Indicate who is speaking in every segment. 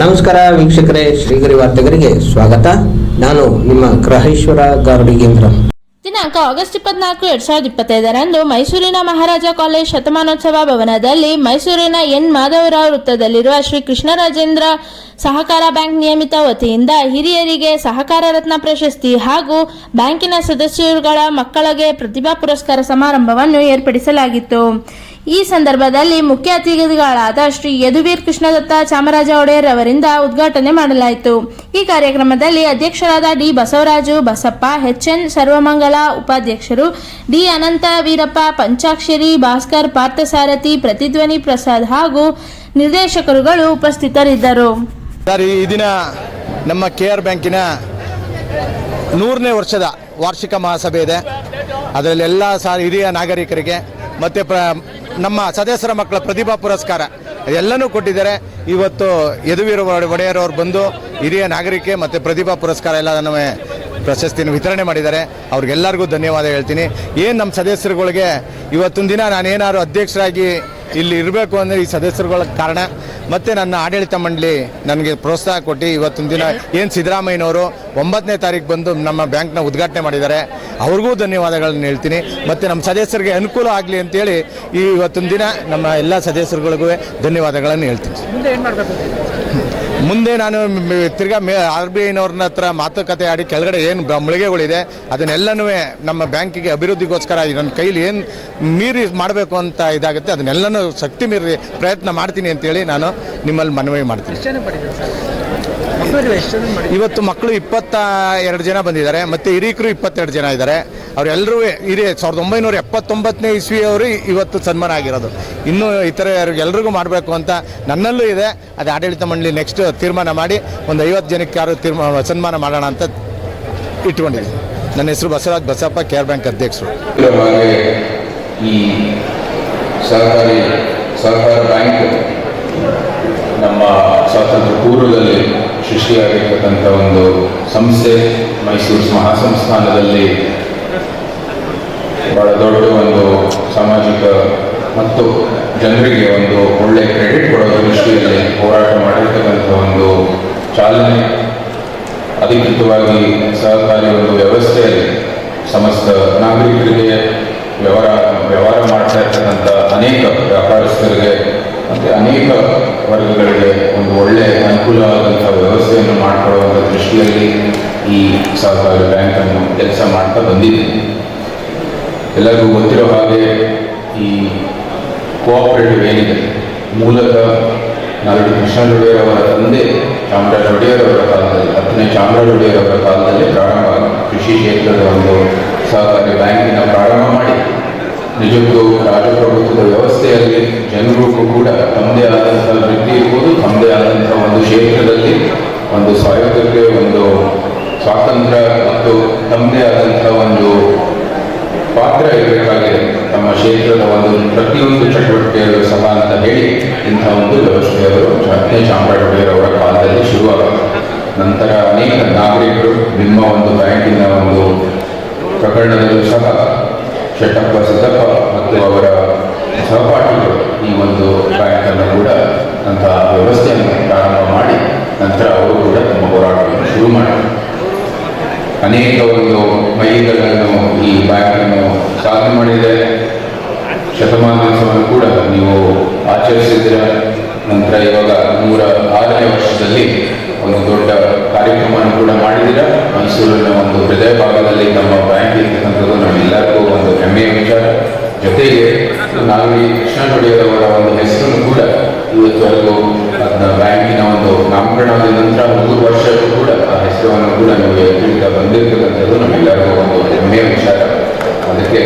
Speaker 1: ನಮಸ್ಕಾರ ವೀಕ್ಷಕರೇ, ಶ್ರೀಗರಿ ವಾರ್ತೆಗರಿಗೆ ಸ್ವಾಗತ. ನಾನು ನಿಮ್ಮ ಗ್ರಹೇಶ್ವರ ಗಾರುಡಿಗೇಂದ್ರ
Speaker 2: ದಿನಾಂಕ ಆಗಸ್ಟ್ ಇಪ್ಪತ್ನಾಲ್ಕು, ಎರಡ್ ಸಾವಿರದ ಇಪ್ಪತ್ತೈದರಂದು ಮೈಸೂರಿನ ಮಹಾರಾಜ ಕಾಲೇಜ್ ಶತಮಾನೋತ್ಸವ ಭವನದಲ್ಲಿ ಮೈಸೂರಿನ ಎನ್. ಮಾಧವರಾವ್ ವೃತ್ತದಲ್ಲಿರುವ ಶ್ರೀ ಕೃಷ್ಣರಾಜೇಂದ್ರ ಸಹಕಾರ ಬ್ಯಾಂಕ್ ನಿಯಮಿತ ವತಿಯಿಂದ ಹಿರಿಯರಿಗೆ ಸಹಕಾರ ರತ್ನ ಪ್ರಶಸ್ತಿ ಹಾಗೂ ಬ್ಯಾಂಕಿನ ಸದಸ್ಯರುಗಳ ಮಕ್ಕಳಿಗೆ ಪ್ರತಿಭಾ ಪುರಸ್ಕಾರ ಸಮಾರಂಭವನ್ನು ಏರ್ಪಡಿಸಲಾಗಿತ್ತು. ಈ ಸಂದರ್ಭದಲ್ಲಿ ಮುಖ್ಯ ಅತಿಥಿಗಳಾದ ಶ್ರೀ ಯದುವೀರ್ ಕೃಷ್ಣದತ್ತ ಚಾಮರಾಜ ಒಡೆಯರ್ ಅವರಿಂದ ಉದ್ಘಾಟನೆ ಮಾಡಲಾಯಿತು. ಈ ಕಾರ್ಯಕ್ರಮದಲ್ಲಿ ಅಧ್ಯಕ್ಷರಾದ D Basavaraju Basappa H N Sarvamangala ಉಪಾಧ್ಯಕ್ಷರು ಡಿ ಅನಂತ ವೀರಪ್ಪ, ಪಂಚಾಕ್ಷರಿ ಭಾಸ್ಕರ್, ಪಾರ್ಥಸಾರಥಿ, ಪ್ರತಿಧ್ವನಿ ಪ್ರಸಾದ್ ಹಾಗೂ ನಿರ್ದೇಶಕರುಗಳು ಉಪಸ್ಥಿತರಿದ್ದರು.
Speaker 3: ಈ ದಿನ ನಮ್ಮ ಕೆ ಆರ್ ಬ್ಯಾಂಕಿನ ನೂರನೇ ವರ್ಷದ ವಾರ್ಷಿಕ ಮಹಾಸಭೆ ಇದೆ. ಅದರಲ್ಲಿ ಎಲ್ಲ ಹಿರಿಯ ನಾಗರಿಕರಿಗೆ, ಮತ್ತು ಪ್ರ ನಮ್ಮ ಸದಸ್ಯರ ಮಕ್ಕಳ ಪ್ರತಿಭಾ ಪುರಸ್ಕಾರ ಎಲ್ಲನೂ ಕೊಟ್ಟಿದ್ದಾರೆ. ಇವತ್ತು ಯದುವೀರ ಒಡೆಯರವ್ರು ಬಂದು ಹಿರಿಯ ನಾಗರಿಕೆ ಮತ್ತು ಪ್ರತಿಭಾ ಪುರಸ್ಕಾರ ಎಲ್ಲ ನಮಗೆ ಪ್ರಶಸ್ತಿಯನ್ನು ವಿತರಣೆ ಮಾಡಿದ್ದಾರೆ. ಅವ್ರಿಗೆಲ್ಲರಿಗೂ ಧನ್ಯವಾದ ಹೇಳ್ತೀನಿ. ಏನು ನಮ್ಮ ಸದಸ್ಯರುಗಳಿಗೆ ಇವತ್ತೊಂದು ದಿನ ನಾನೇನಾದ್ರು ಅಧ್ಯಕ್ಷರಾಗಿ ಇಲ್ಲಿ ಇರಬೇಕು ಅಂದರೆ ಈ ಸದಸ್ಯರುಗಳ ಕಾರಣ ಮತ್ತು ನನ್ನ ಆಡಳಿತ ಮಂಡಳಿ ನನಗೆ ಪ್ರೋತ್ಸಾಹ ಕೊಟ್ಟು ಇವತ್ತೊಂದು ದಿನ ಏನು ಸಿದ್ದರಾಮಯ್ಯನವರು ಒಂಬತ್ತನೇ ತಾರೀಕು ಬಂದು ನಮ್ಮ ಬ್ಯಾಂಕ್ನ ಉದ್ಘಾಟನೆ ಮಾಡಿದ್ದಾರೆ. ಅವ್ರಿಗೂ ಧನ್ಯವಾದಗಳನ್ನು ಹೇಳ್ತೀನಿ. ಮತ್ತು ನಮ್ಮ ಸದಸ್ಯರಿಗೆ ಅನುಕೂಲ ಆಗಲಿ ಅಂತೇಳಿ ಈ ಇವತ್ತೊಂದು ದಿನ ನಮ್ಮ ಎಲ್ಲ ಸದಸ್ಯರುಗಳಿಗೂ ಧನ್ಯವಾದಗಳನ್ನು ಹೇಳ್ತೀನಿ. ಮುಂದೆ ನಾನು ತಿರ್ಗಾ ಮೇ ಆರ್ ಬಿ ಐನವ್ರನ್ನ ಹತ್ರ ಮಾತುಕತೆ ಆಡಿ ಕೆಳಗಡೆ ಏನು ಮುಳುಗೆಗಳಿದೆ ಅದನ್ನೆಲ್ಲನೂ ನಮ್ಮ ಬ್ಯಾಂಕಿಗೆ ಅಭಿವೃದ್ಧಿಗೋಸ್ಕರ ನನ್ನ ಕೈಲಿ ಏನು ಮೀರಿ ಮಾಡಬೇಕು ಅಂತ ಇದಾಗುತ್ತೆ ಅದನ್ನೆಲ್ಲನೂ ಶಕ್ತಿ ಮೀರಿ ಪ್ರಯತ್ನ ಮಾಡ್ತೀನಿ ಅಂತೇಳಿ ನಾನು ನಿಮ್ಮಲ್ಲಿ ಮನವಿ ಮಾಡ್ತೀನಿ. ಇವತ್ತು ಮಕ್ಕಳು ಇಪ್ಪತ್ತ ಎರಡು ಜನ ಬಂದಿದ್ದಾರೆ ಮತ್ತು ಹಿರಿಯಕರು ಇಪ್ಪತ್ತೆರಡು ಜನ ಇದ್ದಾರೆ. ಅವರೆಲ್ಲರೂ ಹಿರಿಯ ಸಾವಿರದ ಒಂಬೈನೂರ ಎಪ್ಪತ್ತೊಂಬತ್ತನೇ ಇಸ್ವಿಯವರು ಇವತ್ತು ಸನ್ಮಾನ ಆಗಿರೋದು. ಇನ್ನೂ ಇತರ ಎಲ್ರಿಗೂ ಮಾಡಬೇಕು ಅಂತ ನನ್ನಲ್ಲೂ ಇದೆ ಅದು ಆಡಳಿತ ಮಂಡಳಿ ನೆಕ್ಸ್ಟ್ ತೀರ್ಮಾನ ಮಾಡಿ ಒಂದು ಐವತ್ತು ಜನಕ್ಕೆ ಯಾರು ತೀರ್ಮಾನ ಸನ್ಮಾನ ಮಾಡೋಣ ಅಂತ ಇಟ್ಕೊಂಡಿದ್ದೀನಿ. ನನ್ನ ಹೆಸರು ಬಸವರಾಜ್ ಬಸಪ್ಪ ಕೇರ್ ಬ್ಯಾಂಕ್ ಅಧ್ಯಕ್ಷರು.
Speaker 4: ಸಹಕಾರ ಬ್ಯಾಂಕ್ ನಮ್ಮ ಸ್ವಾತಂತ್ರ್ಯ ಪೂರ್ವದಲ್ಲಿ ಸೃಷ್ಟಿಯಾಗಿರ್ತಕ್ಕಂಥ ಒಂದು ಸಂಸ್ಥೆ, ಮೈಸೂರು ಮಹಾಸಂಸ್ಥಾನದಲ್ಲಿ ಬಹಳ ದೊಡ್ಡ ಒಂದು ಸಾಮಾಜಿಕ ಮತ್ತು ಜನರಿಗೆ ಒಂದು ಒಳ್ಳೆ ಕ್ರೆಡಿಟ್ ಕೊಡೋ ದೃಷ್ಟಿಯಲ್ಲಿ ಹೋರಾಟ ಮಾಡಿರ್ತಕ್ಕಂಥ ಒಂದು ಚಾಲನೆ, ಅಧಿಕೃತವಾಗಿ ಸಹಕಾರಿ ಒಂದು ವ್ಯವಸ್ಥೆಯಲ್ಲಿ ಸಮಸ್ತ ನಾಗರಿಕರಿಗೆ ವ್ಯವಹಾರ ವ್ಯವಹಾರ ಮಾಡ್ತಾ ಇರ್ತಕ್ಕಂಥ ಅನೇಕ ವ್ಯಾಪಾರಸ್ಥರಿಗೆ ಮತ್ತು ಅನೇಕ ವರ್ಗಗಳಿಗೆ ಒಂದು ಒಳ್ಳೆಯ ಅನುಕೂಲವಾದಂಥ ವ್ಯವಸ್ಥೆಯನ್ನು ಮಾಡಿಕೊಡುವಂಥ ದೃಷ್ಟಿಯಲ್ಲಿ ಈ ಸಹಕಾರಿ ಬ್ಯಾಂಕನ್ನು ಕೆಲಸ ಮಾಡ್ತಾ ಬಂದಿದೆ. ಎಲ್ಲರಿಗೂ ಗೊತ್ತಿರೋ ಹಾಗೆ ಈ ಕೋಆಪರೇಟಿವ್ ಏನಿದೆ? ಮೂಲತಃ ನಾಲ್ಕು ಕೃಷ್ಣ ಒಡೆಯರವರ ತಂದೆ ಚಾಮರಾಜ ಒಡೆಯರವರ ಕಾಲದಲ್ಲಿ ಹತ್ತನೇ ಚಾಮರಾಜ ಒಡೆಯರವರ ಕಾಲದಲ್ಲಿ ಪ್ರಾರಂಭ ಕೃಷಿ ಕ್ಷೇತ್ರದ ಒಂದು ಸಹಕಾರಿ ಬ್ಯಾಂಕಿನ ಪ್ರಾರಂಭ ಮಾಡಿ ನಿಜಕ್ಕೂ ರಾಜಪ್ರಭುತ್ವದ ವ್ಯವಸ್ಥೆಯಲ್ಲಿ ಜನರಿಗೂ ಕೂಡ ತಮ್ಮದೇ ಆದಂಥ ವೃತ್ತಿ ಇರ್ಬೋದು, ತಮ್ಮದೇ ಆದಂಥ ಒಂದು ಕ್ಷೇತ್ರದಲ್ಲಿ ಒಂದು ಸ್ವಾಯತ್ತತೆ ಒಂದು ಸ್ವಾತಂತ್ರ್ಯ ಮತ್ತು ತಮ್ಮದೇ ಆದಂಥ ಒಂದು ಪಾತ್ರ ಇರಬೇಕಾಗಿದೆ ತಮ್ಮ ಕ್ಷೇತ್ರದ ಒಂದು ಪ್ರತಿಯೊಂದು ಚಟುವಟಿಕೆಯಲ್ಲೂ ಸಹ ಅಂತ ಹೇಳಿ ಇಂಥ ಒಂದು ವ್ಯವಸ್ಥೆಯವರು ಒಡೆಯರ್ ಅವರ ಕಾಲದಲ್ಲಿ ಶುರುವಾಗುತ್ತೆ ನಂತರ ಅನೇಕ ನಾಗರಿಕರು ನಿಮ್ಮ ಒಂದು ಬ್ಯಾಂಕಿನ ಒಂದು ಪ್ರಕರಣದಲ್ಲೂ ಸಹ ಶೆಟ್ಟಪ್ಪ ಸಿದ್ದಪ್ಪ ಮತ್ತು ಅವರ ಸಹಪಾಠಿಗಳು ಈ ಒಂದು ಬ್ಯಾಂಕನ್ನು ಕೂಡ ಅಂತಹ ವ್ಯವಸ್ಥೆಯನ್ನು ಪ್ರಾರಂಭ ಮಾಡಿ ನಂತರ ಅವರು ಕೂಡ ತಮ್ಮ ಹೋರಾಟವನ್ನು ಶುರು ಮಾಡಿದರು. ಅನೇಕ ಒಂದು ಮೈಲಿಗಳನ್ನು ಈ ಬ್ಯಾಂಕನ್ನು ಸಾಧನೆ ಮಾಡಿದೆ ಶತಮಾನೋತ್ಸವವನ್ನು ಕೂಡ ನೀವು ಆಚರಿಸಿದ್ರ ನಂತರ ಇವಾಗ ನೂರ ಆರನೇ ವರ್ಷದಲ್ಲಿ ಒಂದು ದೊಡ್ಡ ಕಾರ್ಯಕ್ರಮವನ್ನು ಕೂಡ ಮಾಡಿದಿರ ಮೈಸೂರಿನ ಒಂದು ಹೃದಯ ಭಾಗದಲ್ಲಿ ನಮ್ಮ ಬ್ಯಾಂಕ್ ಇರ್ತಕ್ಕಂಥದ್ದು ನಮ್ಮೆಲ್ಲರಿಗೂ ಒಂದು ಹೆಮ್ಮೆಯ ವಿಚಾರ. ಜೊತೆಗೆ ನಾವು ಕೃಷ್ಣ ಒಂದು ಹೆಸರನ್ನು ಕೂಡ ಇವತ್ತವರೆಗೂ ಅದನ್ನ ಬ್ಯಾಂಕಿನ ಒಂದು ನಾಮಕರಣವಾದ ನಂತರ ಮೂರು ವರ್ಷಕ್ಕೂ ಕೂಡ ಆ ಹೆಸರನ್ನು ಕೂಡ ನೀವು ಎತ್ತಿಡ್ತಾ ಬಂದಿರ್ತಕ್ಕಂಥದ್ದು ನಮ್ಮೆಲ್ಲರಿಗೂ ಒಂದು ಹೆಮ್ಮೆಯ ವಿಚಾರ ಅದಕ್ಕೆ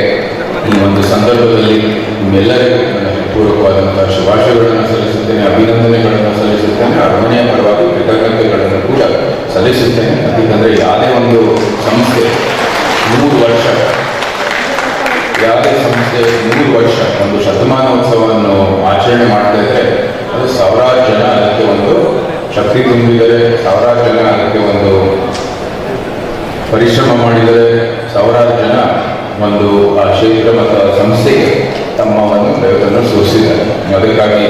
Speaker 4: ಈ ಒಂದು ಸಂದರ್ಭದಲ್ಲಿ ನಿಮ್ಮೆಲ್ಲರಿಗೂ ನನ್ನ ಪೂರ್ವಕವಾದಂತಹ ಶುಭಾಶಯಗಳನ್ನು ಸಲ್ಲಿಸುತ್ತೇನೆ ಅಭಿನಂದನೆಗಳನ್ನು ಸಲ್ಲಿಸುತ್ತೇನೆ ಅರಮನೆಯ ಪರವಾಗಿ ಕೃತಜ್ಞತೆಗಳನ್ನು ಕೂಡ ಯಾಕಂದರೆ ಯಾವುದೇ ಒಂದು ಸಂಸ್ಥೆ ಮೂರು ವರ್ಷ. ಯಾವುದೇ ಸಂಸ್ಥೆ ಮೂರು ವರ್ಷ. ಒಂದು ಶತಮಾನೋತ್ಸವವನ್ನು ಆಚರಣೆ ಮಾಡ್ತಾ ಇದ್ರೆ ಅದು ಸಾವಿರಾರು ಜನ ಅದಕ್ಕೆ ಒಂದು ಶಕ್ತಿ ತುಂಬಿದರೆ, ಸಾವಿರಾರು ಜನ ಅದಕ್ಕೆ ಒಂದು ಪರಿಶ್ರಮ ಮಾಡಿದರೆ, ಸಾವಿರಾರು ಜನ ಒಂದು ಆ ಕ್ಷೇತ್ರ ಮತ್ತು ಸಂಸ್ಥೆಗೆ ತಮ್ಮ ಒಂದು ಬೆಳಕನ್ನು ಸೂಚಿಸಿದ್ದಾರೆ. ಅದಕ್ಕಾಗಿ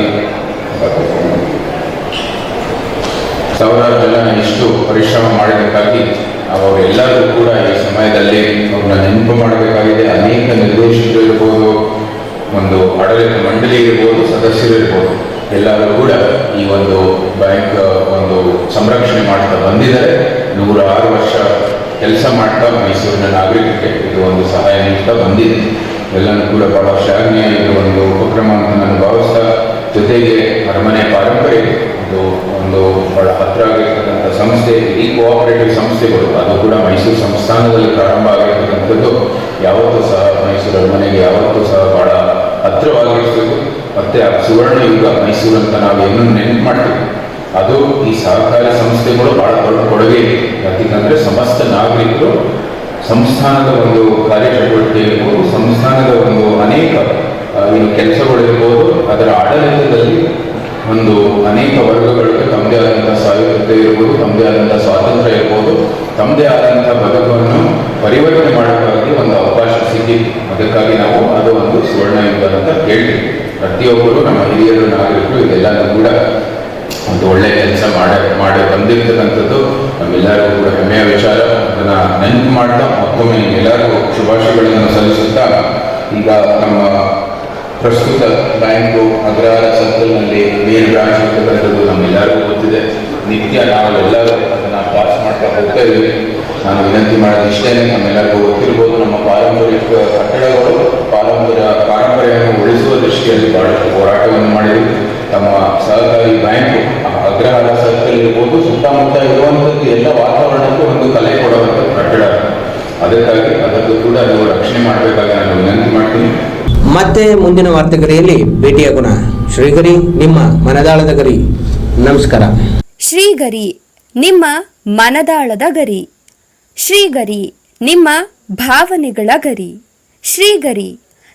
Speaker 4: ಸಾವಿರಾರು ಜನ ಎಷ್ಟು ಪರಿಶ್ರಮ ಮಾಡಿದ್ದಕ್ಕಾಗಿ ಅವರೆಲ್ಲರೂ ಕೂಡ ಈ ಸಮಯದಲ್ಲಿ ಅವ್ರನ್ನ ನೆನಪು ಮಾಡಬೇಕಾಗಿದೆ. ಅನೇಕ ನಿರ್ದೇಶಕರು ಇರ್ಬೋದು, ಒಂದು ಆಡಳಿತ ಮಂಡಳಿ ಇರ್ಬೋದು, ಸದಸ್ಯರು ಇರ್ಬೋದು, ಎಲ್ಲರೂ ಕೂಡ ಈ ಒಂದು ಬ್ಯಾಂಕ್, ಒಂದು ಸಂರಕ್ಷಣೆ ಮಾಡ್ತಾ ಬಂದಿದ್ದಾರೆ. ನೂರಾರು ವರ್ಷ ಕೆಲಸ ಮಾಡ್ತಾ ಮೈಸೂರಿನ ನಾಗರಿಕರಿಗೆ ಇದು ಒಂದು ಸಹಾಯ ನೀಡ್ತಾ ಬಂದಿದೆ. ಎಲ್ಲನೂ ಕೂಡ ಬಹಳ ಶ್ಲಾಘನೀಯ ಇದು ಒಂದು ಉಪಕ್ರಮ ಅಂತ ನಾನು ಭಾವಿಸ್ತಾ ಜೊತೆಗೆ ಅರಮನೆ ಪಾರಂಪರೆ ಇದು ಒಂದು ಬಹಳ ಹತ್ರ ಆಗಿರ್ತಕ್ಕಂಥ ಸಂಸ್ಥೆ ಈ ಕೋಆಪರೇಟಿವ್ ಸಂಸ್ಥೆಗಳು ಅದು ಕೂಡ ಮೈಸೂರು ಸಂಸ್ಥಾನದಲ್ಲಿ ಪ್ರಾರಂಭ ಆಗಿರ್ತಕ್ಕಂಥದ್ದು ಯಾವತ್ತೂ ಸಹ ಮೈಸೂರು ಅರಮನೆಗೆ ಯಾವತ್ತೂ ಸಹ ಬಹಳ ಹತ್ತಿರವಾಗಿರ್ತದೆ ಆ ಸುವರ್ಣ ಯುಗ ಮೈಸೂರು ಅಂತ ನಾವು ಏನು ನೆನಪು ಮಾಡ್ತೀವಿ. ಅದು ಈ ಸಹಕಾರಿ ಸಂಸ್ಥೆಗಳು ಬಹಳ ದೊಡ್ಡ ಕೊಡುಗೆ ಯಾಕೆಂದ್ರೆ ಸಮಸ್ತ ನಾಗರಿಕರು ಸಂಸ್ಥಾನದ ಒಂದು ಕಾರ್ಯಚಟುವಟಿಕೆ ಇರ್ಬೋದು, ಸಂಸ್ಥಾನದ ಒಂದು ಅನೇಕ ಏನು ಕೆಲಸಗಳಿರ್ಬೋದು ಅದರ ಆಡಳಿತದಲ್ಲಿ ಒಂದು ಅನೇಕ ವರ್ಗಗಳಿಗೆ ತಮ್ಮದೇ ಆದಂಥ ಸ್ವಾಯತ್ತತೆ ಇರ್ಬೋದು, ತಮ್ಮದೇ ಆದಂಥ ಸ್ವಾತಂತ್ರ್ಯ ಇರ್ಬೋದು, ತಮ್ಮದೇ ಆದಂಥ ಬದುಕನ್ನು ಪರಿವರ್ತನೆ ಮಾಡೋಕ್ಕಾಗಿ ಒಂದು ಅವಕಾಶ ಸಿಕ್ಕಿತ್ತು. ಅದಕ್ಕಾಗಿ ನಾವು ಅದು ಒಂದು ಸುವರ್ಣ ಯುಗ ಅಂತ ಹೇಳ್ತೀವಿ. ಪ್ರತಿಯೊಬ್ಬರು ನಮ್ಮ ಹಿರಿಯರು, ನಾಗರಿಕರು ಇದೆಲ್ಲನೂ ಕೂಡ ಒಂದು ಒಳ್ಳೆ ಕೆಲಸ ಮಾಡ, ಮಾಡಿ ಬಂದಿರ್ತಕ್ಕಂಥದ್ದು ನಮ್ಮೆಲ್ಲರಿಗೂ ಕೂಡ ಹೆಮ್ಮೆಯ ವಿಚಾರ. ಅದನ್ನು ನೆನಪು ಮಾಡ್ತಾ ಮತ್ತೊಮ್ಮೆ ಎಲ್ಲರಿಗೂ ಶುಭಾಶಯಗಳನ್ನು ಸಲ್ಲಿಸುತ್ತಾ ಈಗ ನಮ್ಮ ಪ್ರಸ್ತುತ ಬ್ಯಾಂಕು ಅಗ್ರಹಾರ ಸರ್ಕಲ್ನಲ್ಲಿ ಮೇನ್ ಬ್ರಾಂಚ್ ಇರ್ತಕ್ಕಂಥದ್ದು ನಮ್ಮೆಲ್ಲರಿಗೂ ಗೊತ್ತಿದೆ. ನಿತ್ಯ ನಾವೆಲ್ಲರೂ ಅದನ್ನ ಪಾಸ್ ಮಾಡ್ತಾ ಹೋಗ್ತಾ ಇದ್ದೀವಿ. ನಾನು ವಿನಂತಿ ಮಾಡೋದು ಇಷ್ಟೇ, ನಮ್ಮೆಲ್ಲರಿಗೂ ಗೊತ್ತಿರ್ಬೋದು ನಮ್ಮ ಪಾರಂಪರಿಕ ಕಟ್ಟಡಗಳು ಪಾರಂಪರ್ಯ ಪಾರಂಪರ್ಯವನ್ನು ಉಳಿಸುವ ದೃಷ್ಟಿಯಲ್ಲಿ ಬಹಳಷ್ಟು ಹೋರಾಟವನ್ನು ಮಾಡಿದ್ವಿ ತಮ್ಮ ಸಹಕಾರಿ ಬ್ಯಾಂಕ್ ಅಗ್ರಹಾರ ಸರ್ಕಲ್ ಇರ್ಬೋದು ಸುತ್ತಮುತ್ತ ಇರುವಂಥದ್ದು ಎಲ್ಲ ವಾತಾವರಣಕ್ಕೂ ಒಂದು ಕಲೆ ಕೊಡುವಂಥ ಕಟ್ಟಡ. ಅದಕ್ಕಾಗಿ ಅದಕ್ಕೂ ಕೂಡ ನೀವು ರಕ್ಷಣೆ ಮಾಡಬೇಕಾಗಿ ನಾನು ವಿನಂತಿ ಮಾಡ್ತೀನಿ.
Speaker 1: ಮತ್ತೆ ಮುಂದಿನ ವಾರ್ತೆಗರಿಯಲ್ಲಿ ಭೇಟಿಯಾಗೋಣ ಶ್ರೀಗರಿ ನಿಮ್ಮ ಮನದಾಳದ ಗರಿ. ನಮಸ್ಕಾರ.
Speaker 5: ಶ್ರೀಗರಿ ನಿಮ್ಮ ಮನದಾಳದ ಗರಿ. ಶ್ರೀಗರಿ ನಿಮ್ಮ ಭಾವನೆಗಳ ಗರಿ. ಶ್ರೀಗರಿ